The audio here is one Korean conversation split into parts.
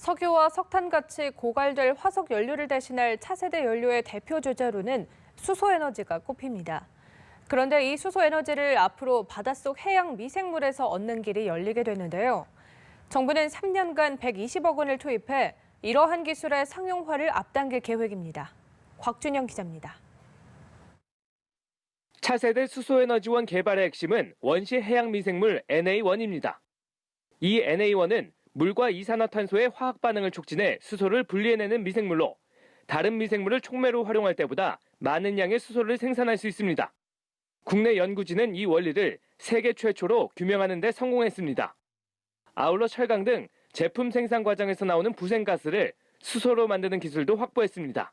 석유와 석탄같이 고갈될 화석 연료를 대신할 차세대 연료의 대표 주자로는 수소에너지가 꼽힙니다. 그런데 이 수소에너지를 앞으로 바닷속 해양 미생물에서 얻는 길이 열리게 되는데요. 정부는 3년간 120억 원을 투입해 이러한 기술의 상용화를 앞당길 계획입니다. 곽준영 기자입니다. 차세대 수소에너지원 개발의 핵심은 원시 해양 미생물 NA1입니다. 이 NA1은 물과 이산화탄소의 화학 반응을 촉진해 수소를 분리해내는 미생물로 다른 미생물을 촉매로 활용할 때보다 많은 양의 수소를 생산할 수 있습니다. 국내 연구진은 이 원리를 세계 최초로 규명하는 데 성공했습니다. 아울러 철강 등 제품 생산 과정에서 나오는 부생가스를 수소로 만드는 기술도 확보했습니다.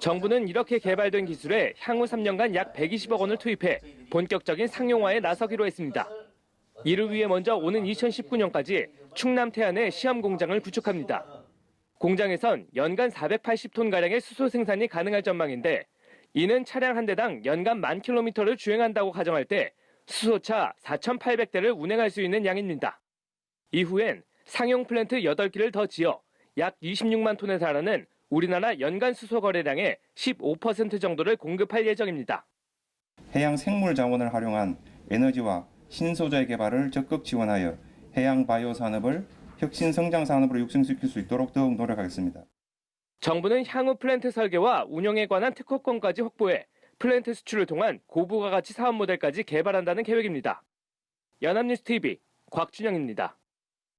정부는 이렇게 개발된 기술에 향후 3년간 약 120억 원을 투입해 본격적인 상용화에 나서기로 했습니다. 이를 위해 먼저 오는 2019년까지 충남 태안에 시험 공장을 구축합니다. 공장에선 연간 480톤가량의 수소 생산이 가능할 전망인데 이는 차량 한 대당 연간 만 킬로미터를 주행한다고 가정할 때 수소차 4,800대를 운행할 수 있는 양입니다. 이후엔 상용 플랜트 8기를 더 지어 약 26만 톤에 달하는 우리나라 연간 수소 거래량의 15% 정도를 공급할 예정입니다. 해양 생물 자원을 활용한 에너지와 신소재 개발을 적극 지원하여 해양 바이오 산업을 혁신 성장 산업으로 육성시킬 수 있도록 더욱 노력하겠습니다. 정부는 향후 플랜트 설계와 운영에 관한 특허권까지 확보해 플랜트 수출을 통한 고부가 가치 사업 모델까지 개발한다는 계획입니다. 연합뉴스 TV 곽준영입니다.